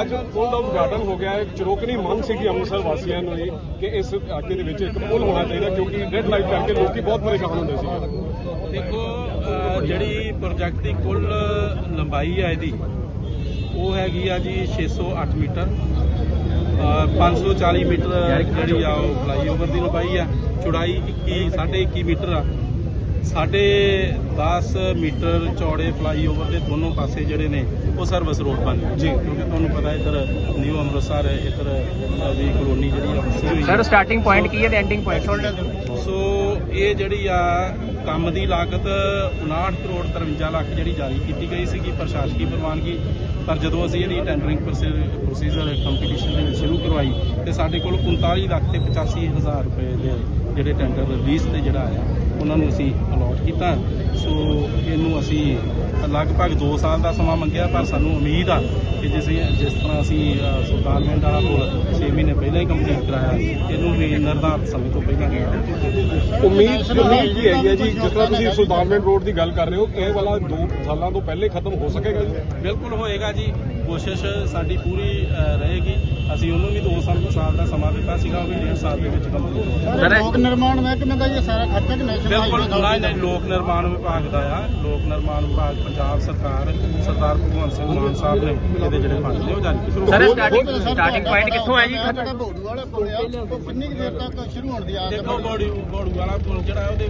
ਅੱਜ ਪੁਲ ਦਾ ਉਦਘਾਟਨ ਹੋ ਗਿਆ ਹੈ। ਚਰੋਕਣੀ ਮੰਗ ਸੀਗੀ ਅੰਮ੍ਰਿਤਸਰ ਵਾਸੀਆਂ ਨੂੰ ਇਹ ਕਿ ਇਸ ਇਲਾਕੇ ਦੇ ਵਿੱਚ ਇੱਕ ਪੁਲ ਹੋਣਾ ਚਾਹੀਦਾ ਕਿਉਂਕਿ ਰੈੱਡ ਲਾਈਟ ਕਰਕੇ ਲੋਕੀ ਬਹੁਤ ਪਰੇਸ਼ਾਨ ਹੁੰਦੇ ਸੀ ਦੇਖੋ ਜਿਹੜੀ ਪ੍ਰੋਜੈਕਟ ਦੀ ਕੁੱਲ ਲੰਬਾਈ ਹੈ ਇਹਦੀ, ਉਹ ਹੈਗੀ ਆ ਜੀ 608 ਮੀਟਰ। ਅਹ 540 ਮੀਟਰ ਜਿਹੜੀ ਆ ਉਹ ਫਲਾਈਓਵਰ ਦੀ ਲੰਬਾਈ ਆ। ਚੌੜਾਈ 21 21.5 ਮੀਟਰ ਆ। ਸਾਡੇ 10 ਮੀਟਰ ਚੌੜੇ ਫਲਾਈਓਵਰ ਦੇ ਦੋਨੋਂ ਪਾਸੇ ਜਿਹੜੇ ਨੇ ਉਹ ਸਰਵਿਸ ਰੋਡ ਬਣ ਗਏ। ਜੀ। ਕਿਉਂਕਿ ਤੁਹਾਨੂੰ ਪਤਾ ਇੱਧਰ ਨਿਊ ਅੰਮ੍ਰਿਤਸਰ ਇੱਧਰ ਵੀ ਕਲੋਨੀ ਜਿਹੜੀ ਆ ਵਸੀ ਹੋਈ ਸਰ ਸਟਾਰਟਿੰਗ ਪੁਆਇੰਟ ਕੀ ਹੈ ਤੇ ਐਂਡਿੰਗ ਪੁਆਇੰਟ ਸੋ ਇਹ ਜਿਹੜੀ ਆ ਕੰਮ ਦੀ ਲਾਗਤ 59 ਕਰੋੜ 53 ਲੱਖ ਜਿਹੜੀ ਜਾਰੀ ਕੀਤੀ ਗਈ ਸੀਗੀ ਪ੍ਰਸ਼ਾਸਕੀ ਪ੍ਰਵਾਨਗੀ ਪਰ ਜਦੋਂ ਅਸੀਂ ਇਹਦੀ ਟੈਂਡਰਿੰਗ ਪ੍ਰੋਸੀਜਰ ਕੰਪੀਟੀਸ਼ਨ ਦੇ ਵਿੱਚ ਸ਼ੁਰੂ ਕਰਵਾਈ ਤੇ ਸਾਡੇ ਕੋਲ 39 ਲੱਖ ਤੇ 85 ਹਜ਼ਾਰ ਰੁਪਏ ਦੇ ਜਿਹੜੇ ਟੈਂਡਰ ਰਿਲੀਜ਼ ਤੇ ਜਿਹੜਾ ਆਇਆ ਉਹਨਾਂ ਨੂੰ ਅਸੀਂ ਅਲਾਟ ਕੀਤਾ। ਸੋ ਇਹਨੂੰ ਅਸੀਂ ਲਗਭਗ 2 ਸਾਲ ਦਾ ਸਮਾਂ ਮੰਗਿਆ ਪਰ ਸਾਨੂੰ ਉਮੀਦ ਆ ਕਿ ਜਿਸ ਜਿਸ ਤਰ੍ਹਾਂ ਅਸੀਂ ਸੁਲਤਾਨਵਿੰਡ ਵਾਲਾ ਪੁਲ 6 ਮਹੀਨੇ ਪਹਿਲਾਂ ਹੀ ਕੰਪਲੀਟ ਕਰਾਇਆ ਇਹਨੂੰ ਵੀ ਨਿਰਧਾਰਤ ਸਮੇਂ ਤੋਂ ਪਹਿਲਾਂ ਜਿਹੜਾ ਉਮੀਦ ਉਮੀਦ ਕੀ ਹੈਗੀ ਹੈ ਜੀ? ਜਿਸ ਤਰ੍ਹਾਂ ਤੁਸੀਂ ਸੁਲਤਾਨਵਿੰਡ ਰੋਡ ਦੀ ਗੱਲ ਕਰ ਰਹੇ ਹੋ ਇਹ ਵਾਲਾ 2 ਸਾਲਾਂ ਤੋਂ ਪਹਿਲੇ ਖਤਮ ਹੋ ਸਕੇਗਾ ਜੀ? ਬਿਲਕੁਲ ਹੋਏਗਾ ਜੀ। ਕੋਸ਼ਿਸ਼ ਸਾਡੀ ਪੂਰੀ ਰਹੇਗੀ। ਅਸੀਂ ਉਹਨੂੰ ਵੀ 2 ਸਾਲ ਸਾਲ ਦਾ ਸਮਾਂ ਦਿੱਤਾ ਸੀਗਾ ਉਹ ਵੀ 1.5 ਸਾਲ ਦੇ ਵਿੱਚ ਸਰ ਲੋਕ ਨਿਰਮਾਣ ਮਹਿਕਮੇ ਦਾ ਇਹ ਸਾਰਾ ਖਰਚਾ ਕਿ ਨੈਸ਼ਨਲ ਬਿਲਕੁਲ ਨਹੀਂ ਨਹੀਂ ਲੋਕ ਨਿਰਮਾਣ ਵਿਭਾਗ ਦਾ ਆ। ਲੋਕ ਨਿਰਮਾਣ ਵਿਭਾਗ ਪੰਜਾਬ ਸਰਕਾਰ ਸਰਦਾਰ ਭਗਵੰਤ ਸਿੰਘ ਮਾਨ ਸਾਹਿਬ ਨੇ ਇਹਦੇ ਜਿਹੜੇ ਫੰਡ ਨੇ ਉਹ ਜਾਰੀ ਕੀਤੇ। ਸਰ ਸਟਾਰਟਿੰਗ ਸਟਾਰਟਿੰਗ ਪੁਆਇੰਟ ਕਿੱਥੋਂ ਹੈ ਜੀ? ਜਿਹੜਾ ਬੋੜੂ ਵਾਲਾ ਪੁਲ ਆ ਉਹ ਕਿੰਨੀ ਦੇਰ ਤੱਕ ਸ਼ੁਰੂ ਹੋਣ ਦੀ ਆਸ ਹੈ? ਦੇਖੋ ਗੋੜੂ ਗੋੜੂ ਵਾਲਾ ਪੁਲ ਜਿਹੜਾ ਉਹਦੇ